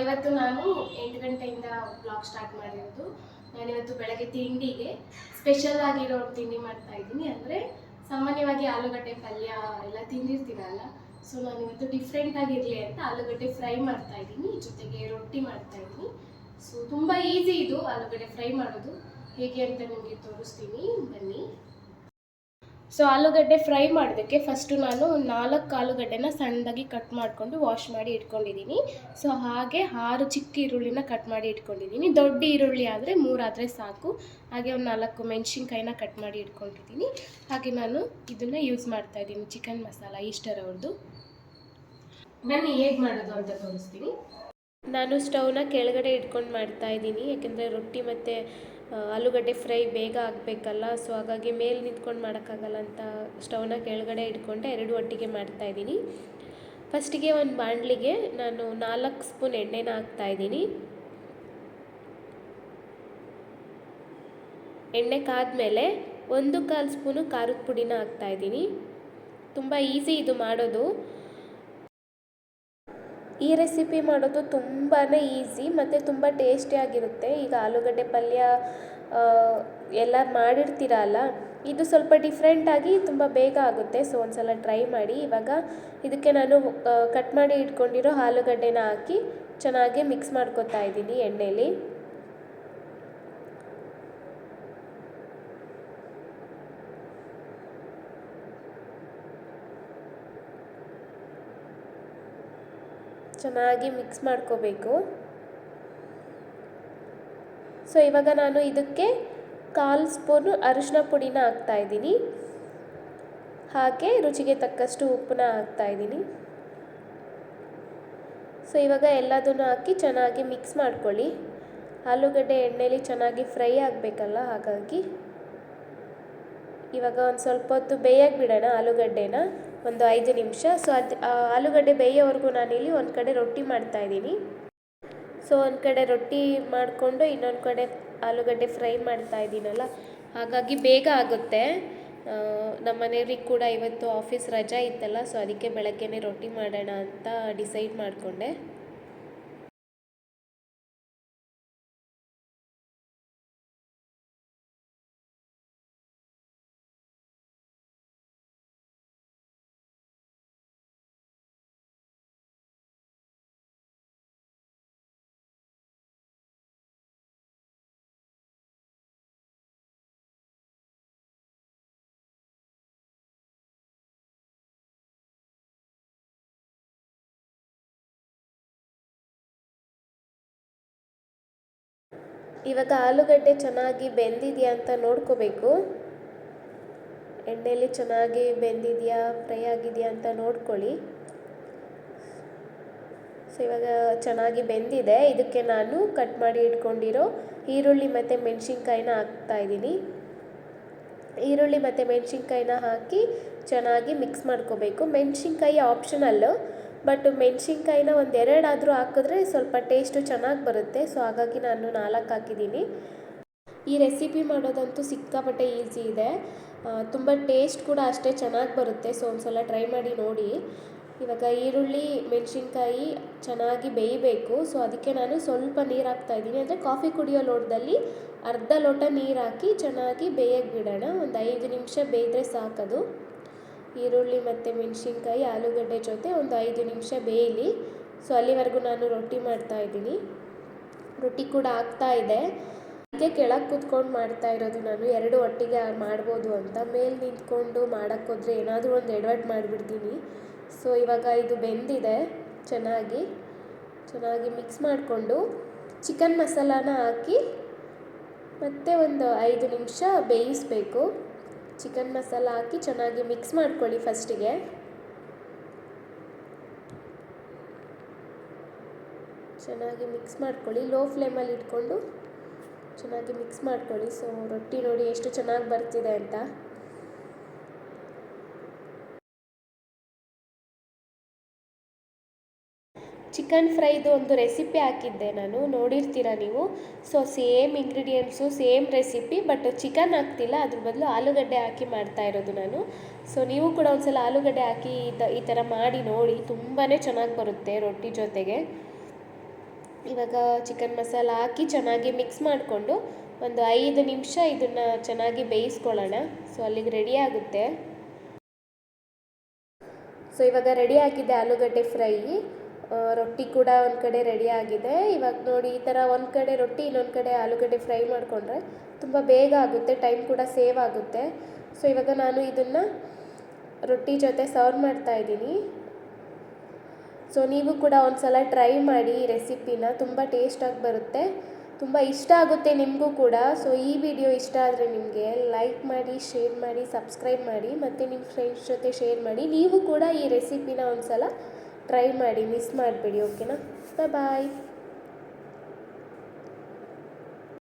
ಇವತ್ತು ನಾನು ಎಂಟು ಗಂಟೆಯಿಂದ ಬ್ಲಾಗ್ ಸ್ಟಾರ್ಟ್ ಮಾಡಿರೋದು. ನಾನಿವತ್ತು ಬೆಳಗ್ಗೆ ತಿಂಡಿಗೆ ಸ್ಪೆಷಲ್ ಆಗಿರೋ ತಿಂಡಿ ಮಾಡ್ತಾ ಇದ್ದೀನಿ. ಅಂದರೆ ಸಾಮಾನ್ಯವಾಗಿ ಆಲೂಗಡ್ಡೆ, ಪಲ್ಯ ಎಲ್ಲ ತಿಂದಿರ್ತೀರಲ್ಲ. ಸೊ ನಾನು ಇವತ್ತು ಡಿಫ್ರೆಂಟ್ ಆಗಿರಲಿ ಅಂತ ಆಲೂಗಡ್ಡೆ ಫ್ರೈ ಮಾಡ್ತಾ ಇದ್ದೀನಿ. ಜೊತೆಗೆ ರೊಟ್ಟಿ ಮಾಡ್ತಾ ಇದ್ದೀನಿ. ಸೊ ತುಂಬ ಈಸಿ ಇದು, ಆಲೂಗಡ್ಡೆ ಫ್ರೈ ಮಾಡೋದು. ಹೇಗೆ ಅಂತ ನಿಮಗೆ ತೋರಿಸ್ತೀನಿ. ಬನ್ನಿ. ಸೊ ಆಲೂಗಡ್ಡೆ ಫ್ರೈ ಮಾಡೋದಕ್ಕೆ ಫಸ್ಟು ನಾನು ನಾಲ್ಕು ಆಲೂಗಡ್ಡೆನ ಸಣ್ಣದಾಗಿ ಕಟ್ ಮಾಡಿಕೊಂಡು ವಾಶ್ ಮಾಡಿ ಇಟ್ಕೊಂಡಿದ್ದೀನಿ. ಸೊ ಹಾಗೆ ಆರು ಚಿಕ್ಕ ಈರುಳ್ಳಿನ ಕಟ್ ಮಾಡಿ ಇಟ್ಕೊಂಡಿದ್ದೀನಿ. ದೊಡ್ಡ ಈರುಳ್ಳಿ ಆದರೆ ಮೂರಾದರೆ ಸಾಕು. ಹಾಗೆ ಒಂದು ನಾಲ್ಕು ಮೆಣಸಿನ್ಕಾಯಿನ ಕಟ್ ಮಾಡಿ ಇಟ್ಕೊಂಡಿದ್ದೀನಿ. ಹಾಗೆ ನಾನು ಇದನ್ನು ಯೂಸ್ ಮಾಡ್ತಾ ಇದ್ದೀನಿ ಚಿಕನ್ ಮಸಾಲ ಈಸ್ಟರ್ ಅವ್ರದ್ದು ನಾನು ಹೇಗೆ ಮಾಡೋದು ಅಂತ ತೋರಿಸ್ತೀನಿ. ನಾನು ಸ್ಟವ್ನ ಕೆಳಗಡೆ ಇಟ್ಕೊಂಡು ಮಾಡ್ತಾ ಇದ್ದೀನಿ. ಯಾಕೆಂದರೆ ರೊಟ್ಟಿ ಮತ್ತು ಆಲೂಗಡ್ಡೆ ಫ್ರೈ ಬೇಗ ಆಗಬೇಕಲ್ಲ ಸೊ ಹಾಗಾಗಿ ಮೇಲೆ ನಿಂತ್ಕೊಂಡು ಮಾಡೋಕ್ಕಾಗಲ್ಲ ಅಂತ ಸ್ಟವ್ನ ಕೆಳಗಡೆ ಇಟ್ಕೊಂಡೆ, ಎರಡು ಒಟ್ಟಿಗೆ ಮಾಡ್ತಾ ಇದ್ದೀನಿ. ಫಸ್ಟಿಗೆ ಒಂದು ಬಾಣಲಿಗೆ ನಾನು ನಾಲ್ಕು ಸ್ಪೂನ್ ಎಣ್ಣೆನ ಹಾಕ್ತಾ ಇದ್ದೀನಿ. ಎಣ್ಣೆ ಕಾದ್ಮೇಲೆ ಒಂದು ಕಾಲು ಸ್ಪೂನು ಖಾರದ ಪುಡಿನ ಹಾಕ್ತಾಯಿದ್ದೀನಿ ತುಂಬ ಈಸಿ ಇದು ಮಾಡೋದು. ಈ ರೆಸಿಪಿ ಮಾಡೋದು ತುಂಬಾ ಈಸಿ ಮತ್ತು ತುಂಬ ಟೇಸ್ಟಿಯಾಗಿರುತ್ತೆ ಈಗ ಆಲೂಗಡ್ಡೆ ಪಲ್ಯ ಎಲ್ಲ ಮಾಡಿರ್ತೀರಲ್ಲ ಇದು ಸ್ವಲ್ಪ ಡಿಫ್ರೆಂಟಾಗಿ ತುಂಬ ಬೇಗ ಆಗುತ್ತೆ. ಸೊ ಒಂದು ಸಲ ಟ್ರೈ ಮಾಡಿ. ಇವಾಗ ಇದಕ್ಕೆ ನಾನು ಕಟ್ ಮಾಡಿ ಇಟ್ಕೊಂಡಿರೋ ಆಲೂಗಡ್ಡೆನ ಹಾಕಿ ಚೆನ್ನಾಗಿ ಮಿಕ್ಸ್ ಮಾಡ್ಕೊತಾ ಇದ್ದೀನಿ ಎಣ್ಣೆಲಿ. ಚೆನ್ನಾಗಿ ಮಿಕ್ಸ್ ಮಾಡ್ಕೋಬೇಕು. ಸೊ ಇವಾಗ ನಾನು ಇದಕ್ಕೆ ಕಾಲು ಸ್ಪೂನು ಅರಿಶಿನ ಪುಡಿನ ಹಾಕ್ತಾಯಿದ್ದೀನಿ ಹಾಗೆ ರುಚಿಗೆ ತಕ್ಕಷ್ಟು ಉಪ್ಪನ್ನ ಹಾಕ್ತಾಯಿದ್ದೀನಿ ಸೊ ಇವಾಗ ಎಲ್ಲದನ್ನು ಹಾಕಿ ಚೆನ್ನಾಗಿ ಮಿಕ್ಸ್ ಮಾಡ್ಕೊಳ್ಳಿ. ಆಲೂಗಡ್ಡೆ ಎಣ್ಣೆಲಿ ಚೆನ್ನಾಗಿ ಫ್ರೈ ಆಗಬೇಕಲ್ಲ, ಹಾಗಾಗಿ. ಇವಾಗ ಒಂದು ಸ್ವಲ್ಪ ಹೊತ್ತು ಬೇಯಕ್ಕೆ ಬಿಡೋಣ ಆಲೂಗಡ್ಡೆನ. ಒಂದು ಐದು ನಿಮಿಷ. ಸೊ ಅದು ಆಲೂಗಡ್ಡೆ ಬೇಯೋವರೆಗೂ ನಾನಿಲ್ಲಿ ಒಂದು ಕಡೆ ರೊಟ್ಟಿ ಮಾಡ್ತಾ ಇದ್ದೀನಿ. ಸೊ ಒಂದು ಕಡೆ ರೊಟ್ಟಿ ಮಾಡಿಕೊಂಡು ಇನ್ನೊಂದು ಕಡೆ ಆಲೂಗಡ್ಡೆ ಫ್ರೈ ಮಾಡ್ತಾ ಇದ್ದೀನಲ್ಲ. ಹಾಗಾಗಿ ಬೇಗ ಆಗುತ್ತೆ. ನಮ್ಮ ಮನೆಯವ್ರಿಗೆ ಕೂಡ ಇವತ್ತು ಆಫೀಸ್ ರಜಾ ಇತ್ತಲ್ಲ ಸೊ ಅದಕ್ಕೆ ಬೆಳಗ್ಗೆನೇ ರೊಟ್ಟಿ ಮಾಡೋಣ ಅಂತ ಡಿಸೈಡ್ ಮಾಡಿಕೊಂಡೆ. ಇವಾಗ ಆಲೂಗಡ್ಡೆ ಚೆನ್ನಾಗಿ ಬೆಂದಿದೆಯಾ ಅಂತ ನೋಡ್ಕೋಬೇಕು. ಎಣ್ಣೆಯಲ್ಲಿ ಚೆನ್ನಾಗಿ ಬೆಂದಿದೆಯಾ, ಫ್ರೈ ಆಗಿದೆಯಾ ಅಂತ ನೋಡ್ಕೊಳ್ಳಿ. ಸೊ ಇವಾಗ ಚೆನ್ನಾಗಿ ಬೆಂದಿದೆ. ಇದಕ್ಕೆ ನಾನು ಕಟ್ ಮಾಡಿ ಇಟ್ಕೊಂಡಿರೋ ಈರುಳ್ಳಿ ಮತ್ತು ಮೆಣಸಿನ್ಕಾಯಿನ ಹಾಕ್ತಾ ಇದ್ದೀನಿ. ಈರುಳ್ಳಿ ಮತ್ತು ಮೆಣಸಿನ್ಕಾಯಿನ ಹಾಕಿ ಚೆನ್ನಾಗಿ ಮಿಕ್ಸ್ ಮಾಡ್ಕೋಬೇಕು. ಮೆಣಸಿನ್ಕಾಯಿ ಆಪ್ಷನಲ್ಲು ಬಟ್ ಮೆಣಸಿನ್ಕಾಯಿನ ಒಂದು ಎರಡಾದರೂ ಹಾಕಿದ್ರೆ ಸ್ವಲ್ಪ ಟೇಸ್ಟು ಚೆನ್ನಾಗಿ ಬರುತ್ತೆ. ಸೊ ಹಾಗಾಗಿ ನಾನು ನಾಲ್ಕು ಹಾಕಿದ್ದೀನಿ. ಈ ರೆಸಿಪಿ ಮಾಡೋದಂತೂ ಸಿಕ್ಕಾಪಟ್ಟೆ ಈಸಿ ಇದೆ. ತುಂಬ ಟೇಸ್ಟ್ ಕೂಡ ಅಷ್ಟೇ ಚೆನ್ನಾಗಿ ಬರುತ್ತೆ. ಸೊ ಒಂದು ಸಲ ಟ್ರೈ ಮಾಡಿ ನೋಡಿ. ಇವಾಗ ಈರುಳ್ಳಿ, ಮೆಣಸಿನ್ಕಾಯಿ ಚೆನ್ನಾಗಿ ಬೇಯಬೇಕು. ಸೊ ಅದಕ್ಕೆ ನಾನು ಸ್ವಲ್ಪ ನೀರು ಹಾಕ್ತಾ ಇದ್ದೀನಿ. ಅಂದರೆ ಕಾಫಿ ಕುಡಿಯೋ ಲೋಟದಲ್ಲಿ ಅರ್ಧ ಲೋಟ ನೀರು ಹಾಕಿ ಚೆನ್ನಾಗಿ ಬೇಯಕ್ಕೆ ಬಿಡೋಣ. ಒಂದು ಐದು ನಿಮಿಷ ಬೇಯಿದ್ರೆ ಸಾಕದು. ಈರುಳ್ಳಿ ಮತ್ತು ಮೆಣಸಿನ್ಕಾಯಿ, ಆಲೂಗಡ್ಡೆ ಜೊತೆ ಒಂದು ಐದು ನಿಮಿಷ ಬೇಯಲಿ. ಸೊ ಅಲ್ಲಿವರೆಗೂ ನಾನು ರೊಟ್ಟಿ ಮಾಡ್ತಾ ಇದ್ದೀನಿ. ರೊಟ್ಟಿ ಕೂಡ ಆಗ್ತಾ ಇದೆ. ಅದಕ್ಕೆ ಕೆಳಗೆ ಕೂತ್ಕೊಂಡು ಮಾಡ್ತಾ ಇರೋದು ನಾನು. ಎರಡು ಒಟ್ಟಿಗೆ ಮಾಡ್ಬೋದು ಅಂತ. ಮೇಲೆ ನಿಂತ್ಕೊಂಡು ಮಾಡೋಕ್ಕೋದ್ರೆ ಏನಾದರೂ ಒಂದು ಎಡ್ವರ್ಟ್ ಮಾಡಿಬಿಡ್ತೀನಿ. ಸೊ ಇವಾಗ ಇದು ಬೆಂದಿದೆ ಚೆನ್ನಾಗಿ. ಚೆನ್ನಾಗಿ ಮಿಕ್ಸ್ ಮಾಡಿಕೊಂಡು ಚಿಕನ್ ಮಸಾಲಾನ ಹಾಕಿ ಮತ್ತೆ ಒಂದು ಐದು ನಿಮಿಷ ಬೇಯಿಸಬೇಕು. ಚಿಕನ್ ಮಸಾಲ ಹಾಕಿ ಚೆನ್ನಾಗಿ ಮಿಕ್ಸ್ ಮಾಡ್ಕೊಳ್ಳಿ ಫಸ್ಟಿಗೆ ಚೆನ್ನಾಗಿ ಮಿಕ್ಸ್ ಮಾಡ್ಕೊಳ್ಳಿ. ಲೋ ಫ್ಲೇಮಲ್ಲಿ ಇಟ್ಕೊಂಡು ಚೆನ್ನಾಗಿ ಮಿಕ್ಸ್ ಮಾಡ್ಕೊಳ್ಳಿ. ಸೊ ರೊಟ್ಟಿ ನೋಡಿ ಎಷ್ಟು ಚೆನ್ನಾಗಿ ಬರ್ತಿದೆ ಅಂತ. ಚಿಕನ್ ಫ್ರೈದು ಒಂದು ರೆಸಿಪಿ ಹಾಕಿದ್ದೆ ನಾನು, ನೋಡಿರ್ತೀರ ನೀವು? So same ingredients same recipe but chicken ಹಾಕ್ತಿಲ್ಲ, ಅದ್ರ ಬದಲು ಆಲೂಗಡ್ಡೆ ಹಾಕಿ ಮಾಡ್ತಾ ಇರೋದು ನಾನು. ಸೊ ನೀವು ಕೂಡ ಒಂದ್ಸಲ ಆಲೂಗಡ್ಡೆ ಹಾಕಿ ಈ ಥರ ಮಾಡಿ ನೋಡಿ ತುಂಬಾ ಚೆನ್ನಾಗಿ ಬರುತ್ತೆ ರೊಟ್ಟಿ ಜೊತೆಗೆ. ಇವಾಗ ಚಿಕನ್ ಮಸಾಲ ಹಾಕಿ ಚೆನ್ನಾಗಿ ಮಿಕ್ಸ್ ಮಾಡಿಕೊಂಡು ಒಂದು ಐದು ನಿಮಿಷ ಇದನ್ನು ಚೆನ್ನಾಗಿ ಬೇಯಿಸ್ಕೊಳ್ಳೋಣ. ಸೊ ಅಲ್ಲಿಗೆ ರೆಡಿ ಆಗುತ್ತೆ. ಸೊ ಇವಾಗ ರೆಡಿ ಆಗಿದೆ ಆಲೂಗಡ್ಡೆ ಫ್ರೈ. ರೊಟ್ಟಿ ಕೂಡ ಒಂದು ಕಡೆ ರೆಡಿ ಆಗಿದೆ. ಇವಾಗ ನೋಡಿ ಈ ಥರ ಒಂದು ಕಡೆ ರೊಟ್ಟಿ, ಇನ್ನೊಂದು ಕಡೆ ಆಲೂಗಡ್ಡೆ ಫ್ರೈ ಮಾಡಿಕೊಂಡ್ರೆ ತುಂಬ ಬೇಗ ಆಗುತ್ತೆ ಟೈಮ್ ಕೂಡ ಸೇವ್ ಆಗುತ್ತೆ. ಸೊ ಇವಾಗ ನಾನು ಇದನ್ನು ರೊಟ್ಟಿ ಜೊತೆ ಸರ್ವ್ ಮಾಡ್ತಾ ಇದ್ದೀನಿ. ಸೊ ನೀವು ಕೂಡ ಒಂದು ಸಲ ಟ್ರೈ ಮಾಡಿ ಈ ರೆಸಿಪಿನ ತುಂಬ ಟೇಸ್ಟಾಗಿ ಬರುತ್ತೆ. ತುಂಬ ಇಷ್ಟ ಆಗುತ್ತೆ ನಿಮಗೂ ಕೂಡ. ಸೊ ಈ ವಿಡಿಯೋ ಇಷ್ಟ ಆದರೆ ನಿಮಗೆ ಲೈಕ್ ಮಾಡಿ ಶೇರ್ ಮಾಡಿ ಸಬ್ಸ್ಕ್ರೈಬ್ ಮಾಡಿ, ಮತ್ತು ನಿಮ್ಮ ಫ್ರೆಂಡ್ಸ್ ಜೊತೆ ಶೇರ್ ಮಾಡಿ. ನೀವು ಕೂಡ ಈ ರೆಸಿಪಿನ ಒಂದು ಸಲ ಟ್ರೈ ಮಾಡಿ ಮಿಸ್ ಮಾಡಬೇಡಿ ಓಕೆನಾ ಬಾಯ್ ಬಾಯ್